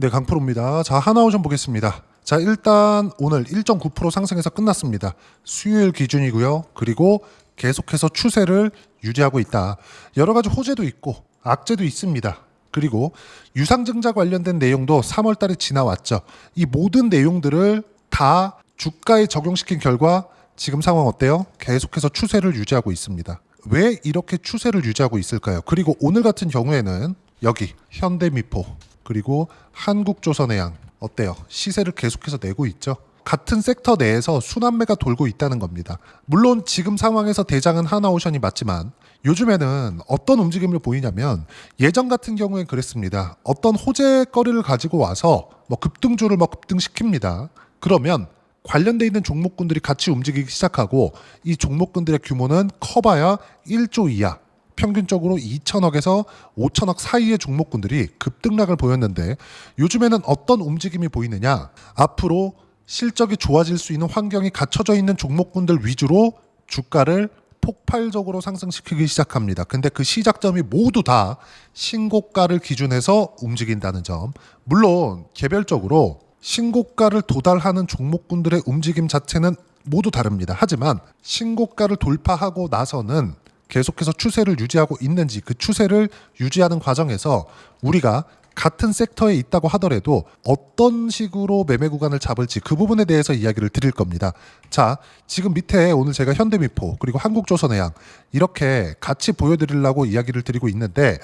네, 강프로입니다. 자, 하나오션 보겠습니다. 자, 일단 오늘 1.9% 상승해서 끝났습니다. 수요일 기준이고요. 그리고 계속해서 추세를 유지하고 있다. 여러 가지 호재도 있고 악재도 있습니다. 그리고 유상증자 관련된 내용도 3월 달에 지나왔죠. 이 모든 내용들을 다 주가에 적용시킨 결과 지금 상황 어때요? 계속해서 추세를 유지하고 있습니다. 왜 이렇게 추세를 유지하고 있을까요? 그리고 오늘 같은 경우에는 여기 현대미포 그리고 한국조선해양 어때요? 시세를 계속해서 내고 있죠. 같은 섹터 내에서 순환매가 돌고 있다는 겁니다. 물론 지금 상황에서 대장은 하나오션이 맞지만 요즘에는 어떤 움직임을 보이냐면 예전 같은 경우엔 그랬습니다. 어떤 호재 거리를 가지고 와서 뭐 급등주를 뭐 급등시킵니다. 그러면 관련돼 있는 종목군들이 같이 움직이기 시작하고 이 종목군들의 규모는 커봐야 1조 이하 평균적으로 2천억에서 5천억 사이의 종목군들이 급등락을 보였는데 요즘에는 어떤 움직임이 보이느냐 앞으로 실적이 좋아질 수 있는 환경이 갖춰져 있는 종목군들 위주로 주가를 폭발적으로 상승시키기 시작합니다. 근데 그 시작점이 모두 다 신고가를 기준해서 움직인다는 점. 물론 개별적으로 신고가를 도달하는 종목군들의 움직임 자체는 모두 다릅니다. 하지만 신고가를 돌파하고 나서는 계속해서 추세를 유지하고 있는지 그 추세를 유지하는 과정에서 우리가 같은 섹터에 있다고 하더라도 어떤 식으로 매매 구간을 잡을지 그 부분에 대해서 이야기를 드릴 겁니다. 자, 지금 밑에 오늘 제가 현대미포 그리고 한국조선해양 이렇게 같이 보여드리려고 이야기를 드리고 있는데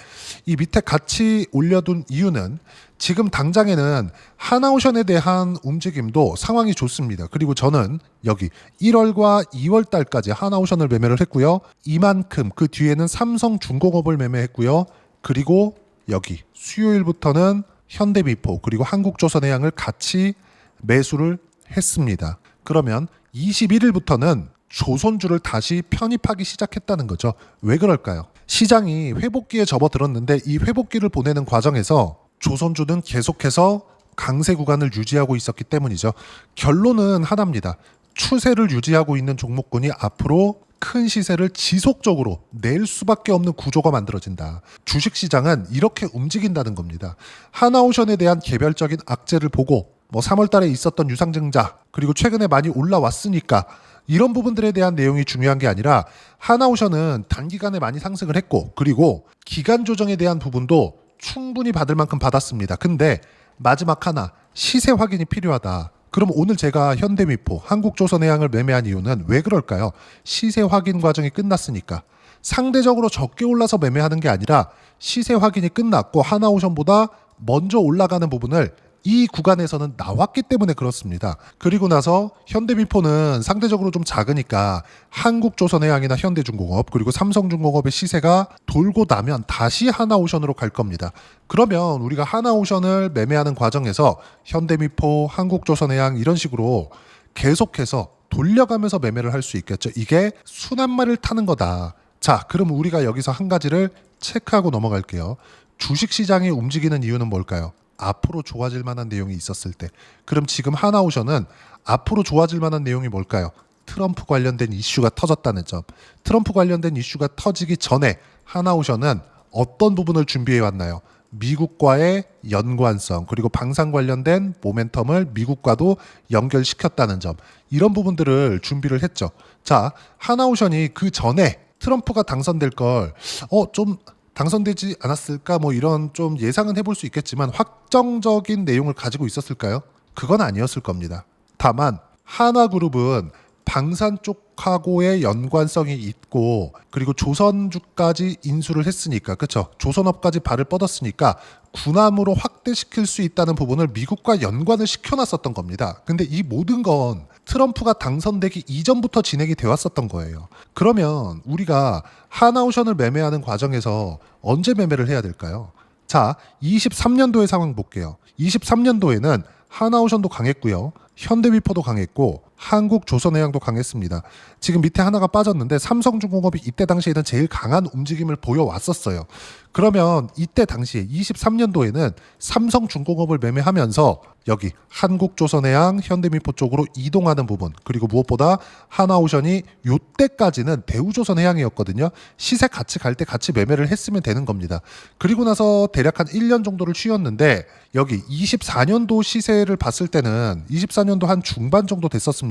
이 밑에 같이 올려둔 이유는 지금 당장에는 하나오션에 대한 움직임도 상황이 좋습니다. 그리고 저는 여기 1월과 2월 달까지 하나오션을 매매를 했고요. 이만큼 그 뒤에는 삼성중공업을 매매했고요. 그리고 여기 수요일부터는 현대미포 그리고 한국조선해양을 같이 매수를 했습니다. 그러면 21일부터는 조선주를 다시 편입하기 시작했다는 거죠. 왜 그럴까요? 시장이 회복기에 접어들었는데 이 회복기를 보내는 과정에서 조선주는 계속해서 강세 구간을 유지하고 있었기 때문이죠. 결론은 하나입니다. 추세를 유지하고 있는 종목군이 앞으로 큰 시세를 지속적으로 낼 수밖에 없는 구조가 만들어진다. 주식 시장은 이렇게 움직인다는 겁니다. 하나오션에 대한 개별적인 악재를 보고 뭐 3월 달에 있었던 유상증자 그리고 최근에 많이 올라왔으니까 이런 부분들에 대한 내용이 중요한 게 아니라 하나오션은 단기간에 많이 상승을 했고 그리고 기간 조정에 대한 부분도 충분히 받을 만큼 받았습니다. 근데 마지막 하나 시세 확인이 필요하다. 그럼 오늘 제가 현대미포, 한국조선해양을 매매한 이유는 왜 그럴까요? 시세 확인 과정이 끝났으니까. 상대적으로 적게 올라서 매매하는 게 아니라 시세 확인이 끝났고 하나오션보다 먼저 올라가는 부분을 이 구간에서는 나왔기 때문에 그렇습니다. 그리고 나서 현대미포는 상대적으로 좀 작으니까 한국조선해양이나 현대중공업 그리고 삼성중공업의 시세가 돌고 나면 다시 하나오션으로 갈 겁니다. 그러면 우리가 하나오션을 매매하는 과정에서 현대미포, 한국조선해양 이런 식으로 계속해서 돌려가면서 매매를 할 수 있겠죠. 이게 순환말을 타는 거다. 자, 그럼 우리가 여기서 한 가지를 체크하고 넘어갈게요. 주식 시장이 움직이는 이유는 뭘까요? 앞으로 좋아질 만한 내용이 있었을 때. 그럼 지금 하나오션은 앞으로 좋아질 만한 내용이 뭘까요? 트럼프 관련된 이슈가 터졌다는 점. 트럼프 관련된 이슈가 터지기 전에 하나오션은 어떤 부분을 준비해 왔나요? 미국과의 연관성 그리고 방산 관련된 모멘텀을 미국과도 연결시켰다는 점 이런 부분들을 준비를 했죠. 자 하나오션이 그 전에 트럼프가 당선될 걸어좀 당선되지 않았을까 뭐 이런 좀 예상은 해볼 수 있겠지만 확정적인 내용을 가지고 있었을까요? 그건 아니었을 겁니다. 다만 하나그룹은 방산 쪽하고의 연관성이 있고 그리고 조선주까지 인수를 했으니까 그렇죠 조선업까지 발을 뻗었으니까 군함으로 확대시킬 수 있다는 부분을 미국과 연관을 시켜놨었던 겁니다. 근데 이 모든 건 트럼프가 당선되기 이전부터 진행이 되어 왔었던 거예요. 그러면 우리가 하나오션을 매매하는 과정에서 언제 매매를 해야 될까요? 자, 23년도의 상황 볼게요. 23년도에는 하나오션도 강했고요. 현대위포도 강했고 한국 조선해양도 강했습니다. 지금 밑에 하나가 빠졌는데 삼성중공업이 이때 당시에는 제일 강한 움직임을 보여왔었어요. 그러면 이때 당시에 23년도에는 삼성중공업을 매매하면서 여기 한국조선해양 현대미포 쪽으로 이동하는 부분 그리고 무엇보다 하나오션이 요때까지는 대우조선해양이었거든요. 시세 같이 갈 때 같이 매매를 했으면 되는 겁니다. 그리고 나서 대략 한 1년 정도를 쉬었는데 여기 24년도 시세를 봤을 때는 24년도 한 중반 정도 됐었습니다.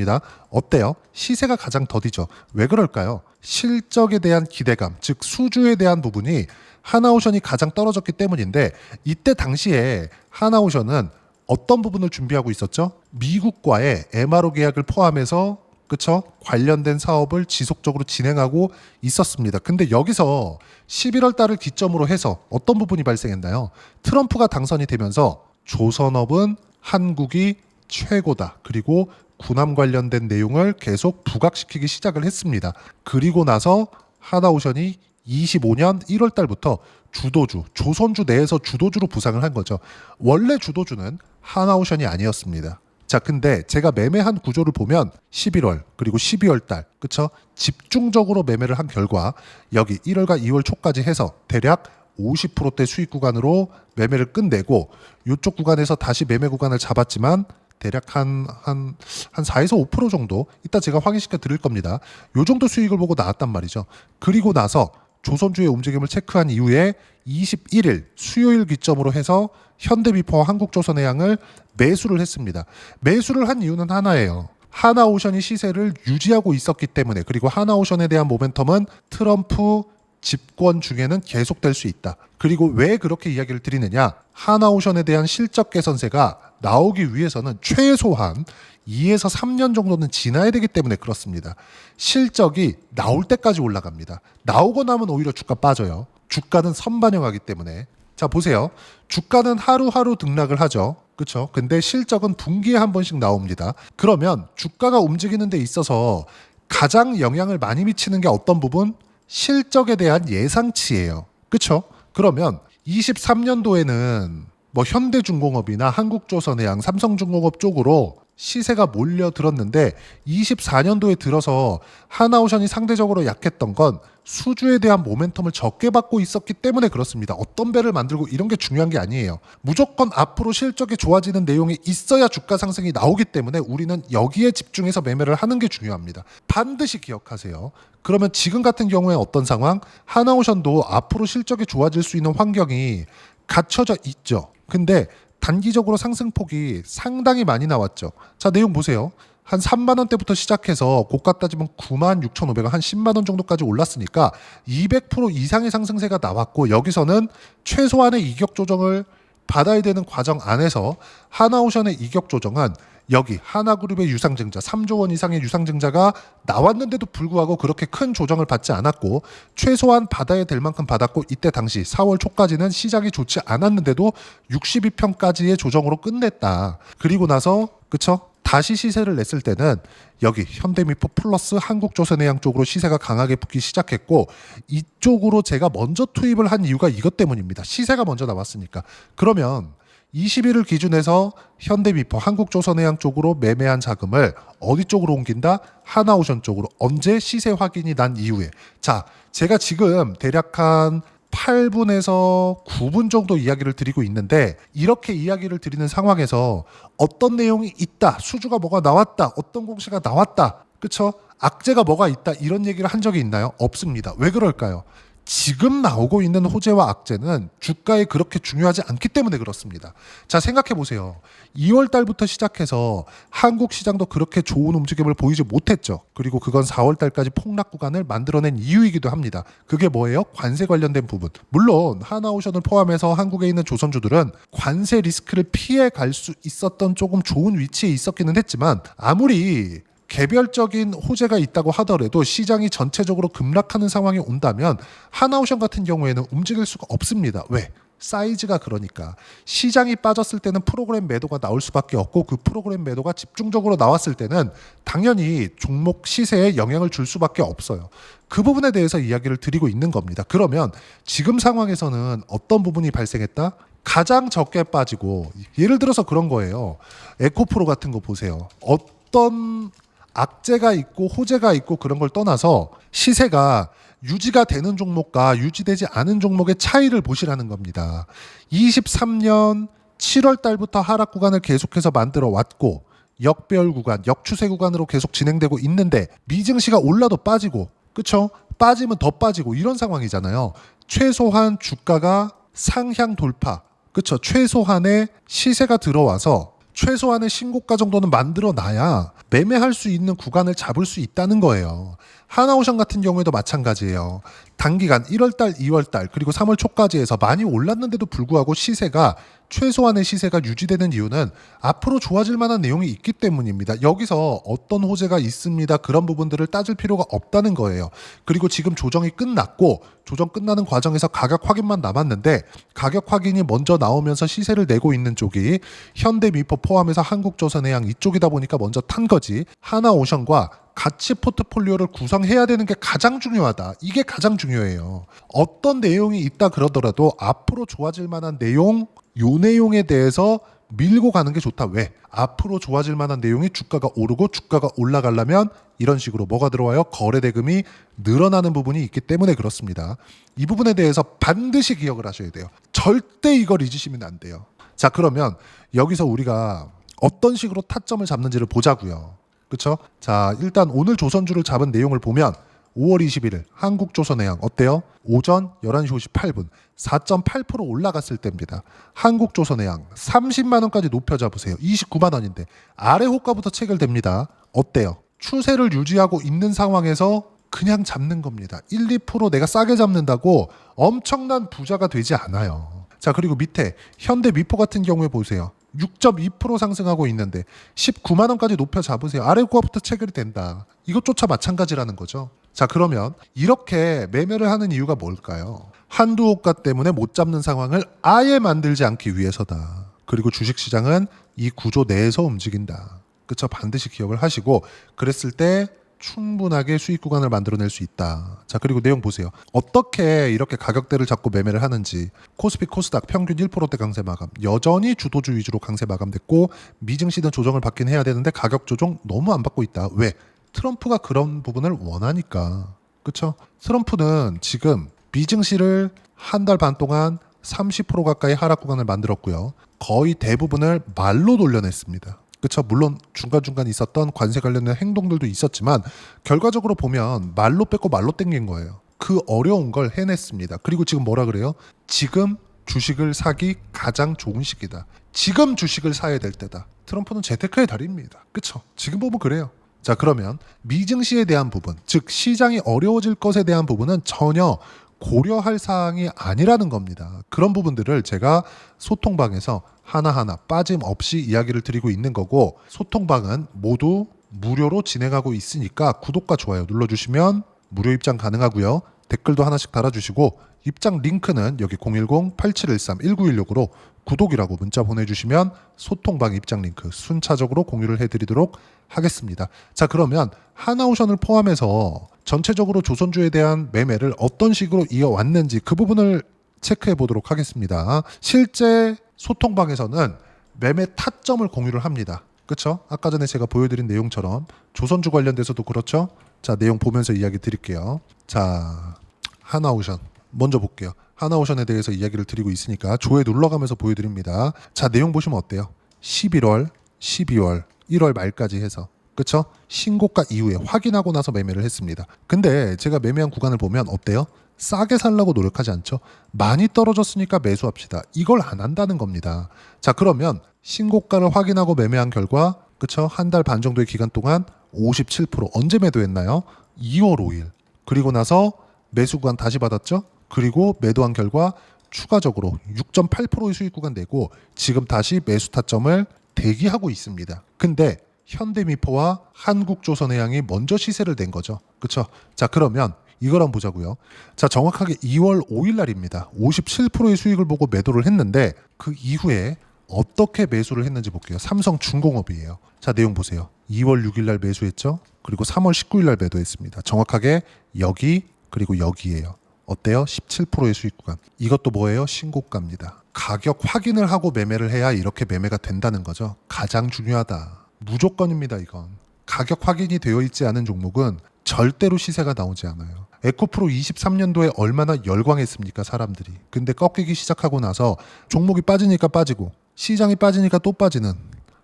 어때요? 시세가 가장 더디죠. 왜 그럴까요? 실적에 대한 기대감, 즉 수주에 대한 부분이 하나오션이 가장 떨어졌기 때문인데 이때 당시에 하나오션은 어떤 부분을 준비하고 있었죠? 미국과의 MRO 계약을 포함해서 그쵸? 관련된 사업을 지속적으로 진행하고 있었습니다. 근데 여기서 11월 달을 기점으로 해서 어떤 부분이 발생했나요? 트럼프가 당선이 되면서 조선업은 한국이 최고다. 그리고 군함 관련된 내용을 계속 부각시키기 시작을 했습니다. 그리고 나서 하나오션이 25년 1월 달부터 주도주, 조선주 내에서 주도주로 부상을 한 거죠. 원래 주도주는 하나오션이 아니었습니다. 자, 근데 제가 매매한 구조를 보면 11월 그리고 12월 달, 그쵸? 집중적으로 매매를 한 결과 여기 1월과 2월 초까지 해서 대략 50%대 수익 구간으로 매매를 끝내고 이쪽 구간에서 다시 매매 구간을 잡았지만 대략 한, 한, 한 4에서 5% 정도 이따 제가 확인시켜 드릴 겁니다. 요 정도 수익을 보고 나왔단 말이죠. 그리고 나서 조선주의 움직임을 체크한 이후에 21일 수요일 기점으로 해서 현대비포와 한국조선해양을 매수를 했습니다. 매수를 한 이유는 하나예요. 하나오션이 시세를 유지하고 있었기 때문에 그리고 하나오션에 대한 모멘텀은 트럼프 집권 중에는 계속될 수 있다. 그리고 왜 그렇게 이야기를 드리느냐? 하나오션에 대한 실적 개선세가 나오기 위해서는 최소한 2에서 3년 정도는 지나야 되기 때문에 그렇습니다. 실적이 나올 때까지 올라갑니다. 나오고 나면 오히려 주가 빠져요. 주가는 선반영하기 때문에. 자, 보세요. 주가는 하루하루 등락을 하죠. 그렇죠? 근데 실적은 분기에 한 번씩 나옵니다. 그러면 주가가 움직이는 데 있어서 가장 영향을 많이 미치는 게 어떤 부분? 실적에 대한 예상치예요. 그렇죠? 그러면 23년도에는 뭐 현대중공업이나 한국조선해양, 삼성중공업 쪽으로 시세가 몰려 들었는데 24년도에 들어서 하나오션이 상대적으로 약했던 건 수주에 대한 모멘텀을 적게 받고 있었기 때문에 그렇습니다. 어떤 배를 만들고 이런 게 중요한 게 아니에요. 무조건 앞으로 실적이 좋아지는 내용이 있어야 주가 상승이 나오기 때문에 우리는 여기에 집중해서 매매를 하는 게 중요합니다. 반드시 기억하세요. 그러면 지금 같은 경우에 어떤 상황? 하나오션도 앞으로 실적이 좋아질 수 있는 환경이 갖춰져 있죠. 근데 단기적으로 상승폭이 상당히 많이 나왔죠. 자, 내용 보세요. 한 3만 원대부터 시작해서 고가 따지면 9만 6,500원 한 10만 원 정도까지 올랐으니까 200% 이상의 상승세가 나왔고 여기서는 최소한의 이격 조정을 받아야 되는 과정 안에서 하나오션의 이격 조정은 여기 하나그룹의 유상증자 3조 원 이상의 유상증자가 나왔는데도 불구하고 그렇게 큰 조정을 받지 않았고 최소한 받아야 될 만큼 받았고 이때 당시 4월 초까지는 시장이 좋지 않았는데도 62평까지의 조정으로 끝냈다. 그리고 나서 그쵸? 다시 시세를 냈을 때는 여기 현대미포 플러스 한국조선해양 쪽으로 시세가 강하게 붙기 시작했고 이쪽으로 제가 먼저 투입을 한 이유가 이것 때문입니다. 시세가 먼저 나왔으니까. 그러면 20일을 기준해서 현대미포 한국조선해양 쪽으로 매매한 자금을 어디 쪽으로 옮긴다? 하나오션 쪽으로. 언제 시세 확인이 난 이후에. 자 제가 지금 대략 한 8분에서 9분 정도 이야기를 드리고 있는데 이렇게 이야기를 드리는 상황에서 어떤 내용이 있다? 수주가 뭐가 나왔다? 어떤 공시가 나왔다? 그쵸? 악재가 뭐가 있다? 이런 얘기를 한 적이 있나요? 없습니다. 왜 그럴까요 지금 나오고 있는 호재와 악재는 주가에 그렇게 중요하지 않기 때문에 그렇습니다. 자, 생각해 보세요. 2월 달부터 시작해서 한국 시장도 그렇게 좋은 움직임을 보이지 못했죠. 그리고 그건 4월 달까지 폭락 구간을 만들어낸 이유이기도 합니다. 그게 뭐예요? 관세 관련된 부분. 물론 하나오션을 포함해서 한국에 있는 조선주들은 관세 리스크를 피해 갈 수 있었던 조금 좋은 위치에 있었기는 했지만 아무리 개별적인 호재가 있다고 하더라도 시장이 전체적으로 급락하는 상황이 온다면 하나오션 같은 경우에는 움직일 수가 없습니다. 왜? 사이즈가 그러니까 시장이 빠졌을 때는 프로그램 매도가 나올 수밖에 없고 그 프로그램 매도가 집중적으로 나왔을 때는 당연히 종목 시세에 영향을 줄 수밖에 없어요. 그 부분에 대해서 이야기를 드리고 있는 겁니다. 그러면 지금 상황에서는 어떤 부분이 발생했다? 가장 적게 빠지고 예를 들어서 그런 거예요. 에코프로 같은 거 보세요. 어떤 악재가 있고 호재가 있고 그런 걸 떠나서 시세가 유지가 되는 종목과 유지되지 않은 종목의 차이를 보시라는 겁니다. 23년 7월 달부터 하락 구간을 계속해서 만들어 왔고 역배열 구간, 역추세 구간으로 계속 진행되고 있는데 미증시가 올라도 빠지고 그쵸? 빠지면 더 빠지고 이런 상황이잖아요. 최소한 주가가 상향 돌파, 그쵸? 최소한의 시세가 들어와서 최소한의 신고가 정도는 만들어 놔야 매매할 수 있는 구간을 잡을 수 있다는 거예요. 하나오션 같은 경우에도 마찬가지예요. 단기간 1월달, 2월달 그리고 3월 초까지 해서 많이 올랐는데도 불구하고 시세가 최소한의 시세가 유지되는 이유는 앞으로 좋아질 만한 내용이 있기 때문입니다. 여기서 어떤 호재가 있습니다. 그런 부분들을 따질 필요가 없다는 거예요. 그리고 지금 조정이 끝났고 조정 끝나는 과정에서 가격 확인만 남았는데 가격 확인이 먼저 나오면서 시세를 내고 있는 쪽이 현대미포 포함해서 한국조선해양 이쪽이다 보니까 먼저 탄 거지. 하나오션과 같이 포트폴리오를 구성해야 되는 게 가장 중요하다. 이게 가장 중요해요. 어떤 내용이 있다 그러더라도 앞으로 좋아질 만한 내용, 요 내용에 대해서 밀고 가는 게 좋다. 왜? 앞으로 좋아질 만한 내용이 주가가 오르고 주가가 올라가려면 이런 식으로 뭐가 들어와요? 거래 대금이 늘어나는 부분이 있기 때문에 그렇습니다. 이 부분에 대해서 반드시 기억을 하셔야 돼요. 절대 이걸 잊으시면 안 돼요. 자, 그러면 여기서 우리가 어떤 식으로 타점을 잡는지를 보자고요. 그렇죠? 자, 일단 오늘 조선주를 잡은 내용을 보면 5월 21일 한국조선해양 어때요? 오전 11시 58분 4.8% 올라갔을 때입니다. 한국조선해양 30만 원까지 높여 잡으세요. 29만 원인데 아래 호가부터 체결됩니다. 어때요? 추세를 유지하고 있는 상황에서 그냥 잡는 겁니다. 1, 2% 내가 싸게 잡는다고 엄청난 부자가 되지 않아요. 자, 그리고 밑에 현대 미포 같은 경우에 보세요. 6.2% 상승하고 있는데 19만 원까지 높여 잡으세요. 아래 호가부터 체결이 된다. 이것조차 마찬가지라는 거죠. 자, 그러면 이렇게 매매를 하는 이유가 뭘까요? 한두 호가 때문에 못 잡는 상황을 아예 만들지 않기 위해서다. 그리고 주식 시장은 이 구조 내에서 움직인다. 그쵸? 반드시 기억을 하시고 그랬을 때 충분하게 수익 구간을 만들어낼 수 있다. 자, 그리고 내용 보세요. 어떻게 이렇게 가격대를 잡고 매매를 하는지. 코스피 코스닥 평균 1%대 강세 마감. 여전히 주도주 위주로 강세 마감됐고 미증시는 조정을 받긴 해야 되는데 가격 조정 너무 안 받고 있다. 왜? 트럼프가 그런 부분을 원하니까. 그쵸? 트럼프는 지금 미증시를 한 달 반 동안 30% 가까이 하락 구간을 만들었고요. 거의 대부분을 말로 돌려냈습니다. 그쵸 물론 중간중간 있었던 관세 관련된 행동들도 있었지만 결과적으로 보면 말로 뺏고 말로 땡긴 거예요. 그 어려운 걸 해냈습니다. 그리고 지금 뭐라 그래요? 지금 주식을 사기 가장 좋은 시기다. 지금 주식을 사야 될 때다. 트럼프는 재테크의 달입니다. 그쵸? 지금 보면 그래요. 자 그러면 미증시에 대한 부분, 즉 시장이 어려워질 것에 대한 부분은 전혀 고려할 사항이 아니라는 겁니다. 그런 부분들을 제가 소통방에서 하나하나 빠짐없이 이야기를 드리고 있는 거고 소통방은 모두 무료로 진행하고 있으니까 구독과 좋아요 눌러주시면 무료 입장 가능하고요. 댓글도 하나씩 달아주시고 입장 링크는 여기 010-8713-1916으로 구독이라고 문자 보내주시면 소통방 입장 링크 순차적으로 공유를 해드리도록 하겠습니다. 자 그러면 하나오션을 포함해서 전체적으로 조선주에 대한 매매를 어떤 식으로 이어왔는지 그 부분을 체크해 보도록 하겠습니다. 실제 소통방에서는 매매 타점을 공유를 합니다. 그렇죠? 아까 전에 제가 보여드린 내용처럼 조선주 관련돼서도 그렇죠. 자 내용 보면서 이야기 드릴게요. 자 하나오션 먼저 볼게요. 하나오션에 대해서 이야기를 드리고 있으니까 조회 눌러가면서 보여드립니다. 자 내용 보시면 어때요? 11월, 12월, 1월 말까지 해서 그쵸? 신고가 이후에 확인하고 나서 매매를 했습니다. 근데 제가 매매한 구간을 보면 어때요? 싸게 살라고 노력하지 않죠? 많이 떨어졌으니까 매수합시다. 이걸 안 한다는 겁니다. 자, 그러면 신고가를 확인하고 매매한 결과 그쵸? 한 달 반 정도의 기간 동안 57% 언제 매도했나요? 2월 5일. 그리고 나서 매수 구간 다시 받았죠? 그리고 매도한 결과 추가적으로 6.8%의 수익 구간 내고 지금 다시 매수 타점을 대기하고 있습니다. 근데 현대미포와 한국조선해양이 먼저 시세를 낸 거죠. 그렇죠? 자, 그러면 이걸 한번 보자고요. 자, 정확하게 2월 5일 날입니다. 57%의 수익을 보고 매도를 했는데 그 이후에 어떻게 매수를 했는지 볼게요. 삼성중공업이에요. 자, 내용 보세요. 2월 6일 날 매수했죠? 그리고 3월 19일 날 매도했습니다. 정확하게 여기 그리고 여기에요. 어때요? 17%의 수익 구간. 이것도 뭐예요? 신고가입니다. 가격 확인을 하고 매매를 해야 이렇게 매매가 된다는 거죠. 가장 중요하다. 무조건입니다, 이건. 가격 확인이 되어 있지 않은 종목은 절대로 시세가 나오지 않아요. 에코프로 23년도에 얼마나 열광했습니까, 사람들이. 근데 꺾이기 시작하고 나서 종목이 빠지니까 빠지고 시장이 빠지니까 또 빠지는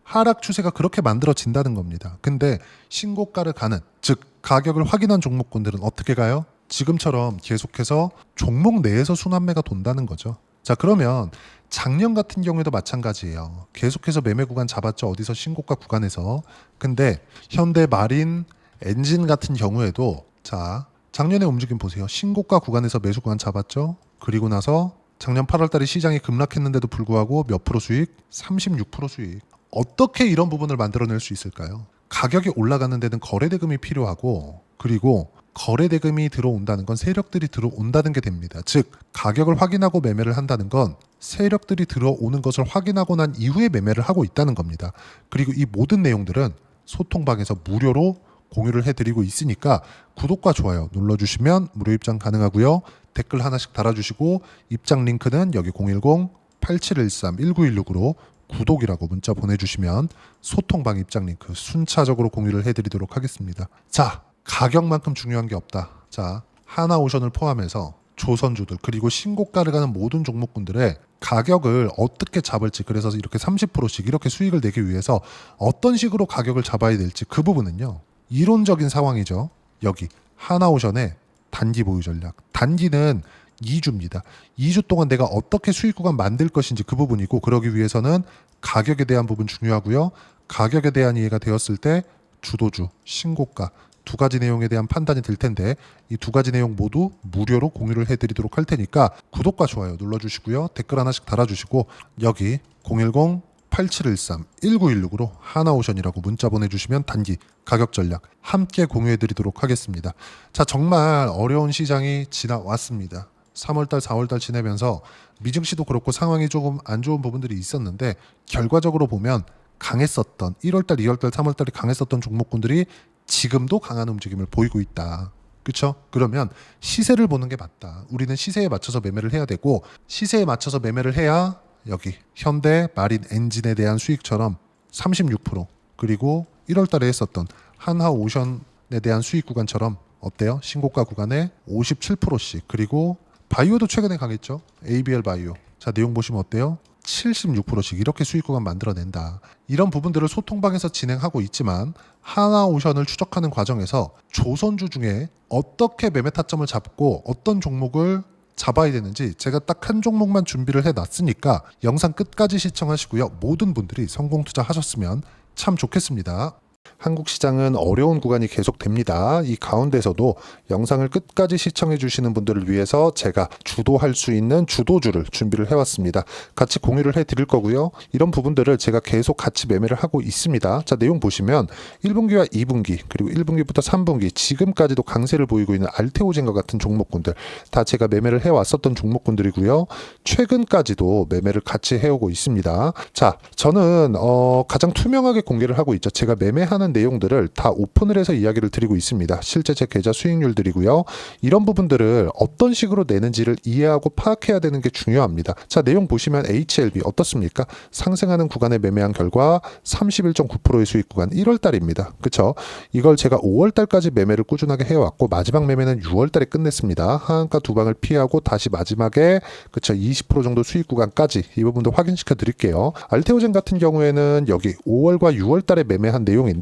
하락 추세가 그렇게 만들어진다는 겁니다. 근데 신고가를 가는 즉 가격을 확인한 종목군들은 어떻게 가요? 지금처럼 계속해서 종목 내에서 순환매가 돈다는 거죠. 자 그러면 작년 같은 경우에도 마찬가지예요. 계속해서 매매 구간 잡았죠. 어디서 신고가 구간에서. 근데 현대 마린 엔진 같은 경우에도 자 작년에 움직임 보세요. 신고가 구간에서 매수 구간 잡았죠. 그리고 나서 작년 8월 달에 시장이 급락했는데도 불구하고 몇 프로 수익? 36% 수익. 어떻게 이런 부분을 만들어낼 수 있을까요? 가격이 올라가는 데는 거래 대금이 필요하고 그리고 거래 대금이 들어온다는 건 세력들이 들어온다는 게 됩니다. 즉 가격을 확인하고 매매를 한다는 건 세력들이 들어오는 것을 확인하고 난 이후에 매매를 하고 있다는 겁니다. 그리고 이 모든 내용들은 소통방에서 무료로 공유를 해드리고 있으니까 구독과 좋아요 눌러주시면 무료 입장 가능하고요. 댓글 하나씩 달아주시고 입장 링크는 여기 010-8713-1916으로 구독이라고 문자 보내주시면 소통방 입장 링크 순차적으로 공유를 해드리도록 하겠습니다. 자, 가격만큼 중요한 게 없다. 자, 하나오션을 포함해서 조선주들 그리고 신고가를 가는 모든 종목군들의 가격을 어떻게 잡을지 그래서 이렇게 30%씩 이렇게 수익을 내기 위해서 어떤 식으로 가격을 잡아야 될지 그 부분은요 이론적인 상황이죠. 여기 하나오션의 단기 보유 전략. 단기는 2주입니다. 2주 동안 내가 어떻게 수익 구간 만들 것인지 그 부분이고 그러기 위해서는 가격에 대한 부분 중요하고요. 가격에 대한 이해가 되었을 때 주도주 신고가 두 가지 내용에 대한 판단이 들 텐데 이 두 가지 내용 모두 무료로 공유를 해드리도록 할 테니까 구독과 좋아요 눌러주시고요 댓글 하나씩 달아주시고 여기 010-8713-1916으로 하나오션이라고 문자 보내주시면 단기 가격 전략 함께 공유해드리도록 하겠습니다. 자 정말 어려운 시장이 지나왔습니다. 3월달, 4월달 지내면서 미증시도 그렇고 상황이 조금 안 좋은 부분들이 있었는데 결과적으로 보면 강했었던 1월달, 2월달, 3월달이 강했었던 종목군들이 지금도 강한 움직임을 보이고 있다. 그렇죠? 그러면 시세를 보는 게 맞다. 우리는 시세에 맞춰서 매매를 해야 되고 시세에 맞춰서 매매를 해야 여기 현대 마린 엔진에 대한 수익처럼 36% 그리고 1월 달에 했었던 한하 오션에 대한 수익 구간처럼 어때요? 신고가 구간에 57%씩 그리고 바이오도 최근에 강했죠. ABL 바이오. 자 내용 보시면 어때요? 76%씩 이렇게 수익 구간 만들어낸다. 이런 부분들을 소통방에서 진행하고 있지만 하나오션을 추적하는 과정에서 조선주 중에 어떻게 매매 타점을 잡고 어떤 종목을 잡아야 되는지 제가 딱 한 종목만 준비를 해놨으니까 영상 끝까지 시청하시고요. 모든 분들이 성공 투자하셨으면 참 좋겠습니다. 한국 시장은 어려운 구간이 계속됩니다. 이 가운데서도 영상을 끝까지 시청해 주시는 분들을 위해서 제가 주도할 수 있는 주도주를 준비를 해왔습니다. 같이 공유를 해 드릴 거고요. 이런 부분들을 제가 계속 같이 매매를 하고 있습니다. 자, 내용 보시면 1분기와 2분기 그리고 1분기부터 3분기 지금까지도 강세를 보이고 있는 알테오젠과 같은 종목군들 다 제가 매매를 해왔었던 종목군들이고요. 최근까지도 매매를 같이 해오고 있습니다. 자, 저는 어, 가장 투명하게 공개를 하고 있죠. 제가 매매 하는 내용들을 다 오픈을 해서 이야기를 드리고 있습니다. 실제 제 계좌 수익률들이고요. 이런 부분들을 어떤 식으로 내는지를 이해하고 파악해야 되는 게 중요합니다. 자, 내용 보시면 HLB 어떻습니까? 상승하는 구간에 매매한 결과 31.9%의 수익 구간 1월 달입니다. 그쵸? 이걸 제가 5월 달까지 매매를 꾸준하게 해왔고 마지막 매매는 6월 달에 끝냈습니다. 하한가 두 방을 피하고 다시 마지막에 그쵸? 20% 정도 수익 구간까지 이 부분도 확인시켜 드릴게요. 알테오젠 같은 경우에는 여기 5월과 6월 달에 매매한 내용인데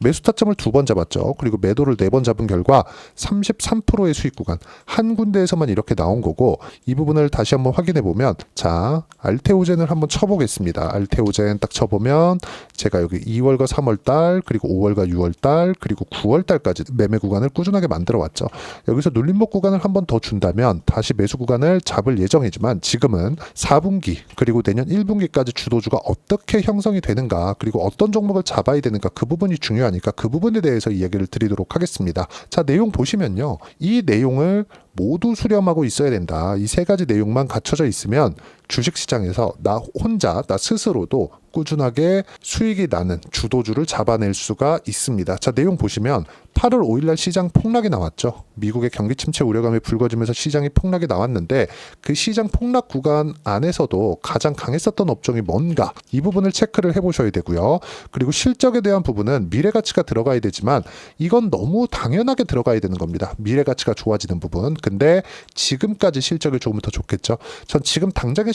매수 타점을 두 번 잡았죠. 그리고 매도를 네 번 잡은 결과 33%의 수익 구간 한 군데에서만 이렇게 나온 거고 이 부분을 다시 한번 확인해 보면 자 알테오젠을 한번 쳐보겠습니다. 알테오젠 딱 쳐보면 제가 여기 2월과 3월 달 그리고 5월과 6월 달 그리고 9월 달까지 매매 구간을 꾸준하게 만들어 왔죠. 여기서 눌림목 구간을 한 번 더 준다면 다시 매수 구간을 잡을 예정이지만 지금은 4분기 그리고 내년 1분기까지 주도주가 어떻게 형성이 되는가 그리고 어떤 종목을 잡아야 되는가 그 부분 이 중요하니까 그 부분에 대해서 이야기를 드리도록 하겠습니다. 자 내용 보시면요 이 내용을 모두 수렴하고 있어야 된다. 이 세 가지 내용만 갖춰져 있으면 주식 시장에서 나 혼자 나 스스로도 꾸준하게 수익이 나는 주도주를 잡아낼 수가 있습니다. 자, 내용 보시면 8월 5일 날 시장 폭락이 나왔죠. 미국의 경기 침체 우려감이 불거지면서 시장이 폭락이 나왔는데 그 시장 폭락 구간 안에서도 가장 강했었던 업종이 뭔가 이 부분을 체크를 해 보셔야 되고요. 그리고 실적에 대한 부분은 미래 가치가 들어가야 되지만 이건 너무 당연하게 들어가야 되는 겁니다. 미래 가치가 좋아지는 부분. 근데 지금까지 실적이 조금 더 좋겠죠. 전 지금 당장의